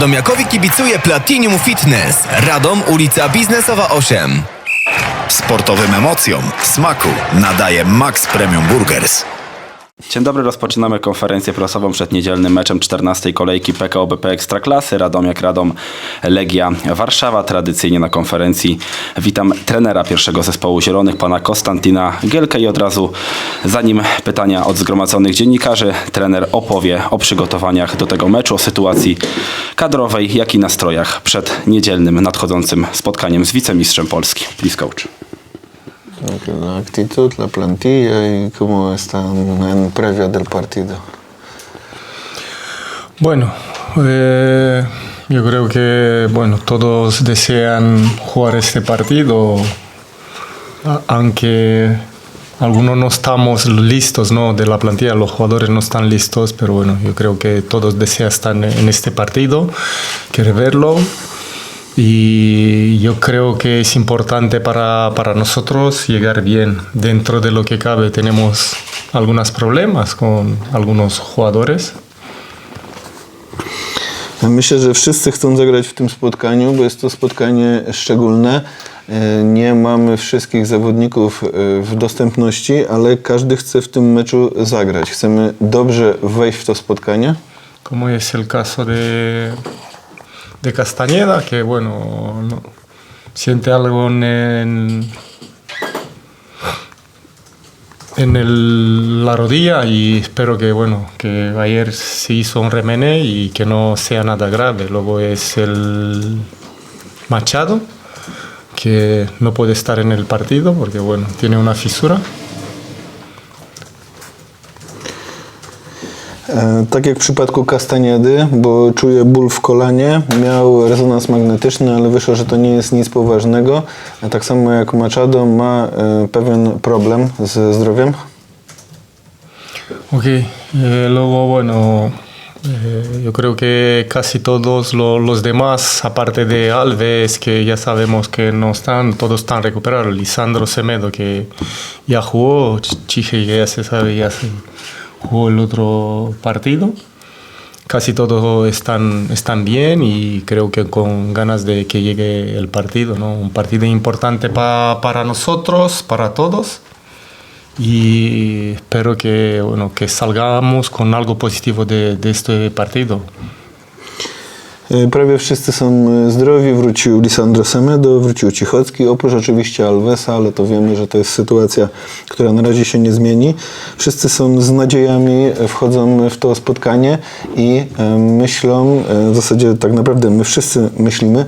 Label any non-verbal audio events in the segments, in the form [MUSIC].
Radomiakowi kibicuje Platinum Fitness. Radom, ulica Biznesowa 8. Sportowym emocjom smaku nadaje Max Premium Burgers. Dzień dobry, rozpoczynamy konferencję prasową przed niedzielnym meczem 14 kolejki PKO BP Ekstraklasy. Radomiak Radom Legia Warszawa. Tradycyjnie na konferencji witam trenera pierwszego zespołu Zielonych, pana Konstantina Gielkę i od razu zanim pytania od zgromadzonych dziennikarzy, trener opowie o przygotowaniach do tego meczu, o sytuacji kadrowej, jak i nastrojach przed niedzielnym nadchodzącym spotkaniem z wicemistrzem Polski. Please coach. La actitud, la plantilla y cómo están en previa del partido. Bueno, eh, yo creo que bueno todos desean jugar este partido, aunque algunos no estamos listos, ¿no? De la plantilla, los jugadores no están listos, pero bueno, yo creo que todos desean estar en este partido, quieren verlo. Y yo creo que es importante para, para nosotros llegar bien. Dentro de lo que cabe tenemos algunos problemas con algunos jugadores. Myślę, że wszyscy chcą zagrać w tym spotkaniu, bo jest to spotkanie szczególne. E, Nie mamy wszystkich zawodników e, w dostępności, ale każdy chce w tym meczu zagrać. Chcemy dobrze wejść w to spotkanie. como es el caso de, de Castañeda, que bueno, no- siente algo en, en, el- la rodilla y espero que bueno, que ayer se hizo un remene y que no sea nada grave. Luego es el Machado, que no puede estar en el partido porque bueno, tiene una fisura. Tak jak w przypadku Kastaniedy, bo czuje ból w kolanie, miał rezonans magnetyczny, ale wyszło, że to nie jest nic poważnego. Tak samo jak Machado ma e, pewien problem ze zdrowiem. Ok, eh, luego bueno, yo creo que casi todos lo- los demás, aparte de Alves, que ya sabemos que no están, todos están recuperados. Lisandro Semedo, que ya jugó, Ch- Chige, ya se sabe, ya se jugó el otro partido. Casi todos están, están bien y creo que con ganas de que llegue el partido, ¿no? Un partido importante pa- para nosotros, para todos y espero que, bueno, que salgamos con algo positivo de este partido. E, Prawie wszyscy są e, zdrowi. Wrócił Lisandro Semedo, wrócił Cichocki, oprócz oczywiście Alvesa, ale to wiemy, że to jest sytuacja, która na razie się nie zmieni. Wszyscy są z nadziejami, e, wchodzą w to spotkanie i myślą, w zasadzie tak naprawdę my wszyscy myślimy,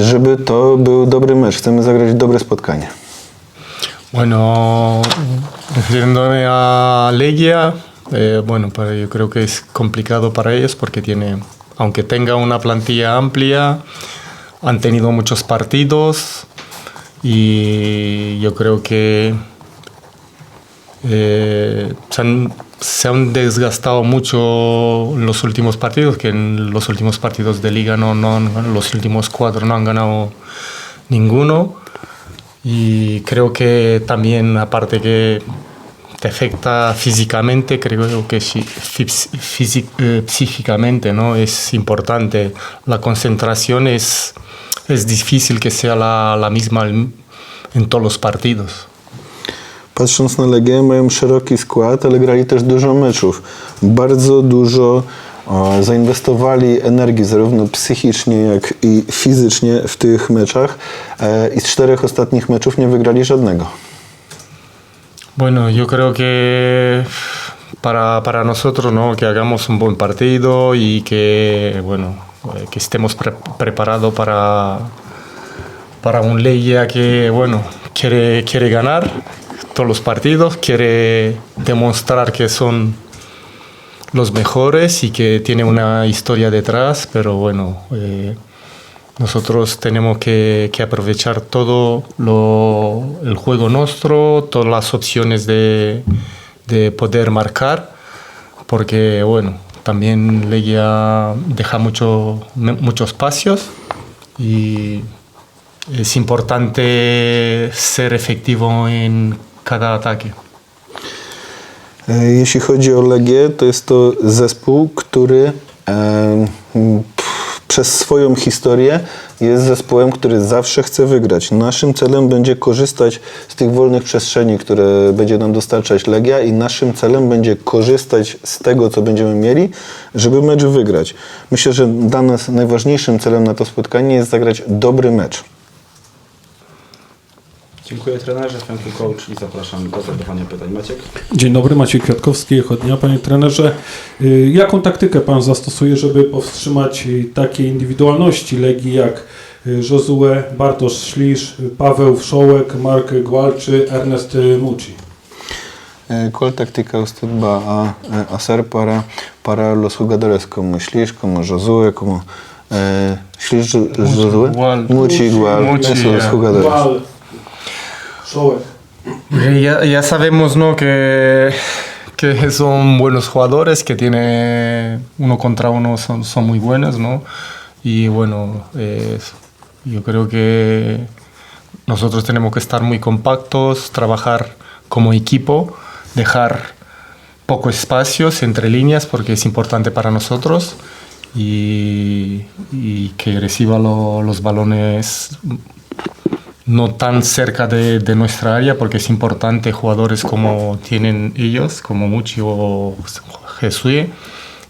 żeby to był dobry mecz. Chcemy zagrać dobre spotkanie. Bueno, refiriéndome a Legia, eh, bueno, yo creo que es complicado para ellos porque tiene, aunque tenga una plantilla amplia, han tenido muchos partidos y yo creo que eh, se, han, desgastado mucho los últimos partidos, que en los últimos partidos de liga no, no han- los últimos cuatro no han ganado ninguno. Y creo que también, aparte que afecta físicamente, creo que sí, eh, psíquicamente ¿no? es importante. La concentración es, es difícil que sea la, la misma en en todos los partidos. Patrząc na Legię, mają szeroki skład, ale grali też dużo meczów. Bardzo dużo o, zainwestowali energii, zarówno psychicznie, jak i fizycznie w tych meczach. E, I z czterech ostatnich meczów nie wygrali żadnego. Bueno, yo creo que [SIGHS] para, para nosotros, ¿no? Que hagamos un buen partido y que, bueno, eh, que estemos pre- preparados para, para un Legia que, bueno, quiere, quiere ganar todos los partidos, quiere demostrar que son los mejores y que tiene una historia detrás, pero bueno, eh, nosotros tenemos que, que aprovechar todo lo, el juego nuestro, todas las opciones de, de poder marcar, porque bueno, también Legia deja mucho, muchos espacios y es importante ser efectivo en cada ataque. Jeśli chodzi o Legię, to jest to zespół, który e, m, pff, przez swoją historię jest zespołem, który zawsze chce wygrać. Naszym celem będzie korzystać z tych wolnych przestrzeni, które będzie nam dostarczać Legia i naszym celem będzie korzystać z tego, co będziemy mieli, żeby mecz wygrać. Myślę, że dla nas najważniejszym celem na to spotkanie jest zagrać dobry mecz. Dziękuję trenerze, thank you coach i zapraszam do zadawania pytań. Maciek? Dzień dobry, Maciej Kwiatkowski, Chodnia. Panie trenerze, y, jaką taktykę Pan zastosuje, żeby powstrzymać y, takie indywidualności Legii jak y, Josue, Bartosz Ślisz, Paweł Wszołek, Mark Gwalczy, Ernest y, Muci? Eh, ¿Cuál táctica usted va a eh, hacer para parar los jugadores como Schlisch, como Josué, como eh, Schlisch, Josué? Muchi igual, esos jugadores. Gwal, Eh, Ya, ya sabemos ¿no? que, que son buenos jugadores, que tiene uno contra uno son, son muy buenos, ¿no? Y bueno, eh, yo creo que nosotros tenemos que estar muy compactos, trabajar como equipo, dejar pocos espacios entre líneas porque es importante para nosotros y, y que reciba lo- los balones no tan cerca de, de nuestra área porque es importante jugadores como tienen ellos, como Muchi o Jesús,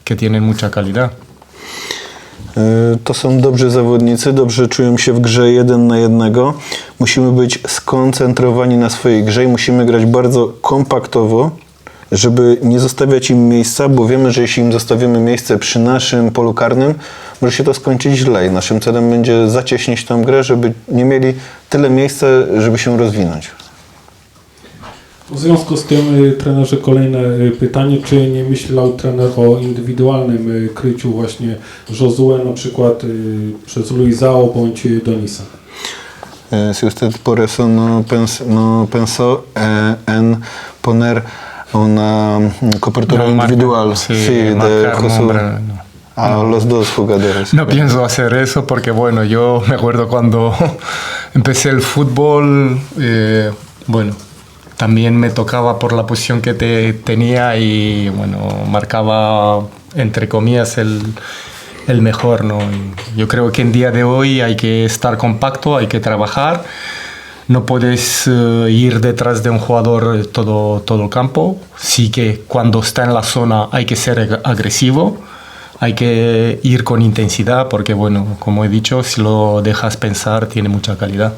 que tienen mucha calidad. E, To są dobrzy zawodnicy, dobrze czują się w grze jeden na jednego. Musimy być skoncentrowani na swojej grze i musimy grać bardzo kompaktowo, żeby nie zostawiać im miejsca, bo wiemy, że jeśli im zostawimy miejsce przy naszym polu karnym, może się to skończyć źle i naszym celem będzie zacieśnić tę grę, żeby nie mieli tyle miejsca, żeby się rozwinąć. W związku z tym, y, trenerze, kolejne y, pytanie. Czy nie myślał trener o indywidualnym y, kryciu właśnie Josue, na przykład przez Luizao bądź Donisa? Eh, si usted por eso no, pens- no pensó eh, en poner una mm, cobertura No, individual sí, sí, de nombre, no. a los dos jugadores. No pienso hacer eso porque, bueno, yo me acuerdo cuando [LAUGHS] empecé el fútbol, eh, bueno, también me tocaba por la posición que te, tenía y, bueno, marcaba, entre comillas, el, el mejor, ¿no? Y yo creo que en día de hoy hay que estar compacto, hay que trabajar. No puedes eh, ir detrás de un jugador todo, todo el campo. Sí que cuando está en la zona hay que ser ag- agresivo, hay que ir con intensidad porque, bueno, como he dicho, si lo dejas pensar tiene mucha calidad.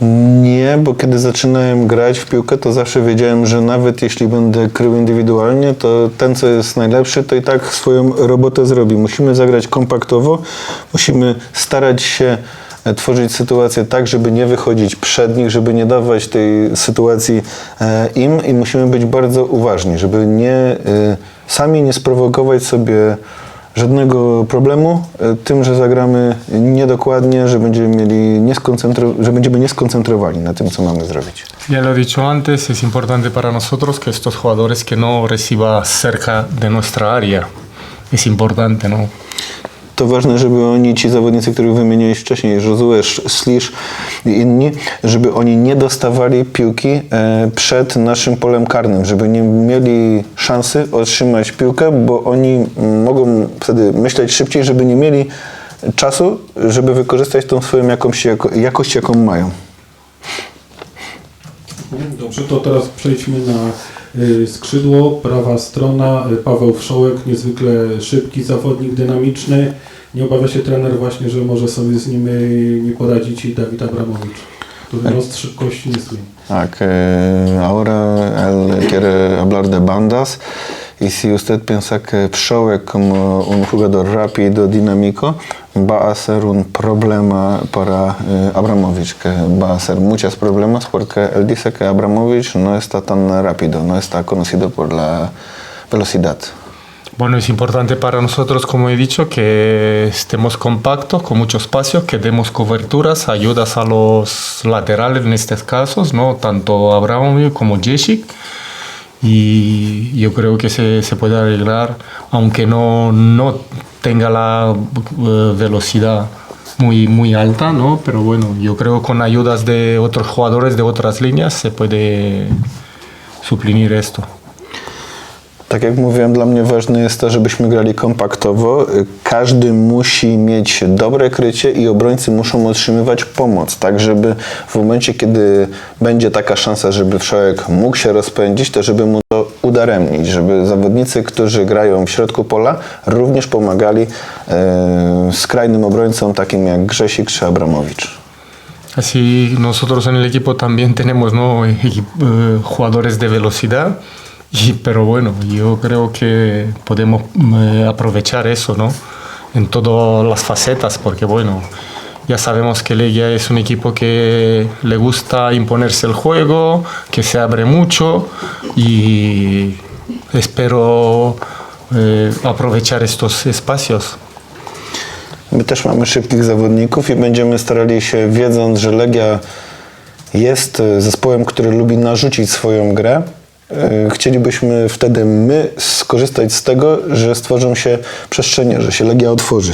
Nie, bo kiedy zaczynałem grać w piłkę, to zawsze wiedziałem, że nawet jeśli będę krył indywidualnie, to ten, co jest najlepszy, to i tak swoją robotę zrobi. Musimy zagrać kompaktowo, musimy starać się tworzyć sytuację tak, żeby nie wychodzić przed nich, żeby nie dawać tej sytuacji e, im i musimy być bardzo uważni, żeby nie e, sami nie sprowokować sobie żadnego problemu e, tym, że zagramy niedokładnie, że będziemy mieli że będziemy nieskoncentrowani na tym, co mamy zrobić. Ya lo he dicho antes, es importante para nosotros que estos jugadores que no reciba cerca de nuestra área. Es importante, ¿no? To ważne, żeby oni, ci zawodnicy, których wymieniłeś wcześniej, Josue, Slisz i inni, żeby oni nie dostawali piłki e, przed naszym polem karnym, żeby nie mieli szansy otrzymać piłkę, bo oni mogą wtedy myśleć szybciej, żeby nie mieli czasu, żeby wykorzystać tą swoją jakąś, jako, jakość, jaką mają. Dobrze, to teraz przejdźmy na skrzydło, prawa strona, y, Paweł Wszołek, niezwykle szybki zawodnik, dynamiczny. Nie obawia się trener właśnie, że może sobie z nim y, nie poradzić i Dawid Abramowicz, który z szybkości nie słynie. Tak, ahora él quiere hablar de bandas y si usted piensa que Pshowek como un jugador rápido, dinámico, va a ser un problema para eh, Abramovich, que va a hacer muchos problemas porque él dice que Abramovich no está tan rápido, no está conocido por la velocidad. Bueno, es importante para nosotros, como he dicho, que estemos compactos, con mucho espacio, que demos coberturas, ayudas a los laterales en estos casos, ¿no? Tanto Abramovich como Jessic. Y yo creo que se, se puede arreglar, aunque no, no tenga la eh, velocidad muy, muy alta, ¿no? Pero bueno, yo creo que con ayudas de otros jugadores de otras líneas se puede suplir esto. Tak jak mówiłem, dla mnie ważne jest to, żebyśmy grali kompaktowo. Każdy musi mieć dobre krycie i obrońcy muszą otrzymywać pomoc, tak żeby w momencie, kiedy będzie taka szansa, żeby wszołek mógł się rozpędzić, to żeby mu to udaremnić, żeby zawodnicy, którzy grają w środku pola, również pomagali e, skrajnym obrońcom takim jak Grzesik czy Abramowicz. Así nosotros en el equipo también tenemos ¿no? Eh, jugadores de velocidad, y, pero bueno, yo creo que podemos eh, aprovechar eso ¿no? en todas las facetas, porque bueno, ya sabemos que Legia es un equipo que le gusta imponerse el juego, que se abre mucho y espero eh, aprovechar estos espacios. My też mamy szybkich zawodników i będziemy starali się, wiedząc, że Legia jest e, zespołem, który lubi narzucić swoją grę, chcielibyśmy wtedy my skorzystać z tego, że stworzą się przestrzenie, że się Legia otworzy.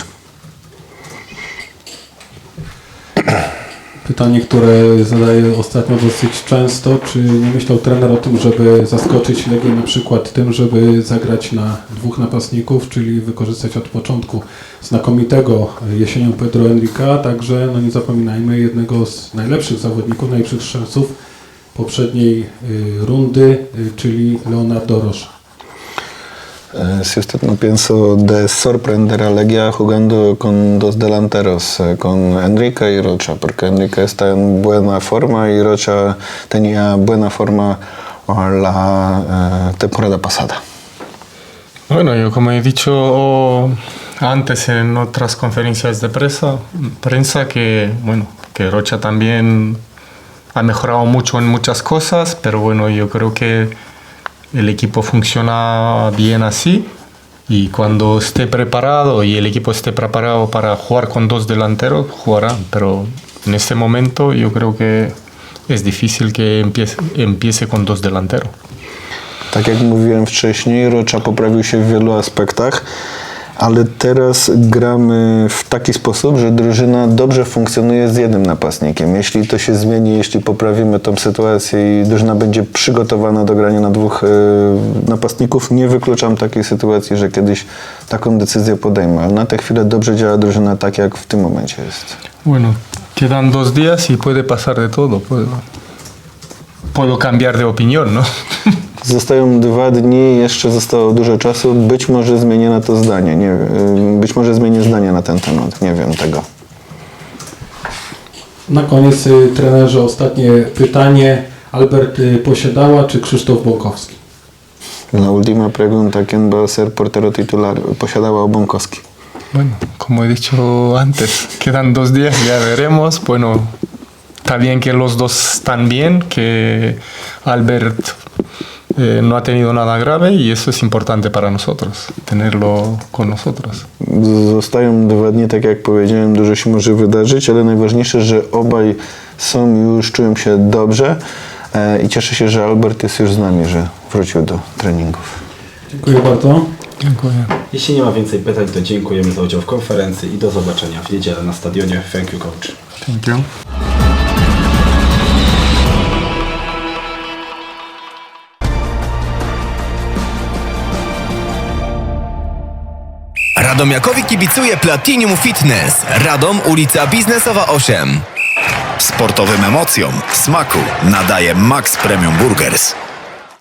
Pytanie, które zadaję ostatnio dosyć często, czy nie myślał trener o tym, żeby zaskoczyć Legię na przykład tym, żeby zagrać na dwóch napastników, czyli wykorzystać od początku znakomitego jesienią Pedro Enrica, także no nie zapominajmy jednego z najlepszych zawodników, najlepszych strzelców poprzedniej rundy, czyli Leonardo Rocha. Eh, Si usted no pienso de sorprender a Legia jugando con dos delanteros, eh, con Enrique y Rocha, porque Enrique está en buena forma y Rocha tenía buena forma oh, la eh, temporada pasada. Bueno, yo como he dicho antes en otras conferencias de prensa, prensa que bueno, que Rocha también ha mejorado mucho en muchas cosas, pero bueno, yo creo que el equipo funciona bien así. Y cuando esté preparado y el equipo esté preparado para jugar con dos delanteros, jugarán, pero en este momento yo creo que es difícil que empiece, empiece con dos delanteros. Tak jak mówiłem wcześniej, Rocza poprawił się w wielu aspektach, ale teraz gramy w taki sposób, że drużyna dobrze funkcjonuje z jednym napastnikiem. Jeśli to się zmieni, jeśli poprawimy tą sytuację i drużyna będzie przygotowana do grania na dwóch e, napastników, nie wykluczam takiej sytuacji, że kiedyś taką decyzję podejmę. Ale na tę chwilę dobrze działa drużyna tak, jak w tym momencie jest. Bueno, quedan dos días y puede pasar de todo. Puedo, puedo cambiar de opinión, ¿no? [LAUGHS] Zostają dwa dni, jeszcze zostało dużo czasu. Być może zmienię na to zdanie. Nie, wiem. być może zmienię zdanie na ten temat. Nie wiem tego. Na koniec y, trenerze ostatnie pytanie. Albert y, Posiadała czy Krzysztof Bąkowski? La última pregunta, ¿quién va a ser portero titular? Posiadała Bąkowski. Bueno, como he dicho antes, quedan dos días, ya veremos. Bueno, está bien que los dos están bien, que Albert eh, no ha tenido nada grave y eso es importante para nosotros, tenerlo con nosotros. Zostają dwa dni, tak jak powiedziałem, dużo się może wydarzyć, ale najważniejsze, że obaj są już, czują się dobrze e, i cieszę się, że Albert jest już z nami, że wrócił do treningów. Dziękuję bardzo. Dziękuję. Jeśli nie ma więcej pytań, to dziękujemy za udział w konferencji i do zobaczenia w niedzielę na stadionie. Thank you, coach. Thank you. Radomiakowi kibicuje Platinum Fitness. Radom, ulica Biznesowa 8. Sportowym emocjom smaku nadaje Max Premium Burgers.